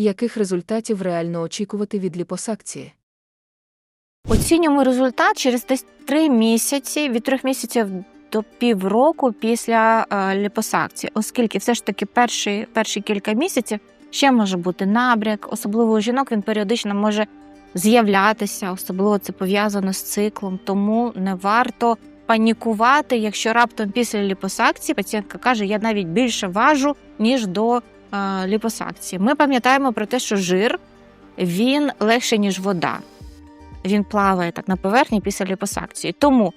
Яких результатів реально очікувати від ліпосакції? Оцінюємо результат через десь 3 місяці, від 3 місяців до півроку після е, ліпосакції, оскільки все ж таки перші, перші кілька місяців ще може бути набряк, особливо у жінок він періодично може з'являтися, особливо це пов'язано з циклом, тому не варто панікувати, якщо раптом після ліпосакції пацієнтка каже, я навіть більше важу, ніж до ліпосакції. Ми пам'ятаємо про те, що жир він легше, ніж вода він плаває так на поверхні після ліпосакції. Тому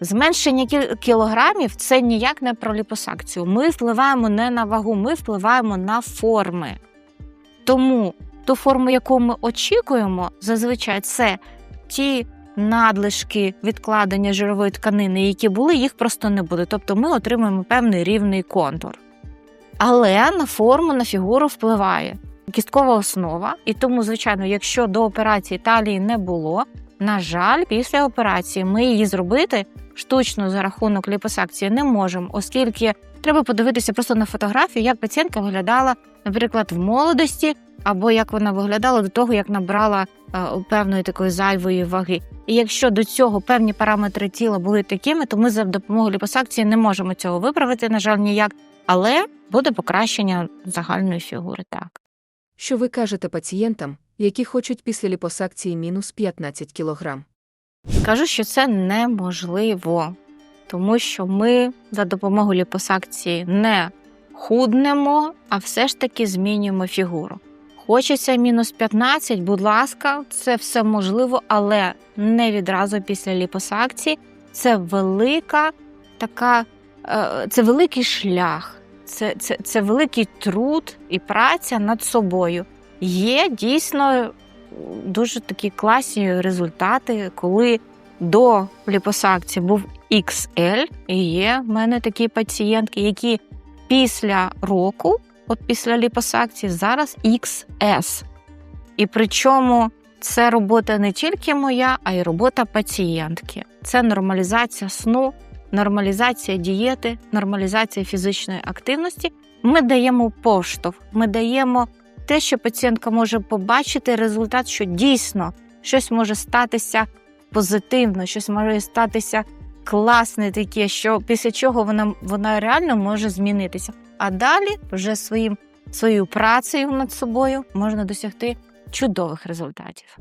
зменшення кілограмів це ніяк не про ліпосакцію. Ми впливаємо не на вагу, ми впливаємо на форми. Тому ту форму, яку ми очікуємо, зазвичай це ті надлишки відкладення жирової тканини, які були, їх просто не буде. Тобто ми отримуємо певний рівний контур. Але на форму, на фігуру впливає. Кісткова основа, і тому, звичайно, якщо до операції талії не було, на жаль, після операції ми її зробити штучно за рахунок ліпосакції не можемо, оскільки треба подивитися просто на фотографію, як пацієнтка виглядала, наприклад, в молодості, або як вона виглядала до того, як набрала е, певної такої зайвої ваги. І якщо до цього певні параметри тіла були такими, то ми за допомогою ліпосакції не можемо цього виправити, на жаль, ніяк, але буде покращення загальної фігури. Так. Що ви кажете пацієнтам, які хочуть після ліпосакції мінус 15 кг? Кажу, що це неможливо, тому що ми за допомогою ліпосакції не худнемо, а все ж таки змінюємо фігуру. Хочеться мінус 15, будь ласка, це все можливо, але не відразу після ліпосакції. Це велика така, це великий шлях, це, це, це великий труд і праця над собою. Є дійсно дуже такі класні результати, коли до ліпосакції був XL, і є в мене такі пацієнтки, які після року, от після ліпосакції, зараз XS. І причому це робота не тільки моя, а й робота пацієнтки. Це нормалізація сну, нормалізація дієти, нормалізація фізичної активності. Ми даємо поштовх, ми даємо те, що пацієнтка може побачити результат, що дійсно щось може статися позитивно, щось може статися класне таке, що після чого вона, вона реально може змінитися. А далі вже своїм, своєю працею над собою можна досягти чудових результатів.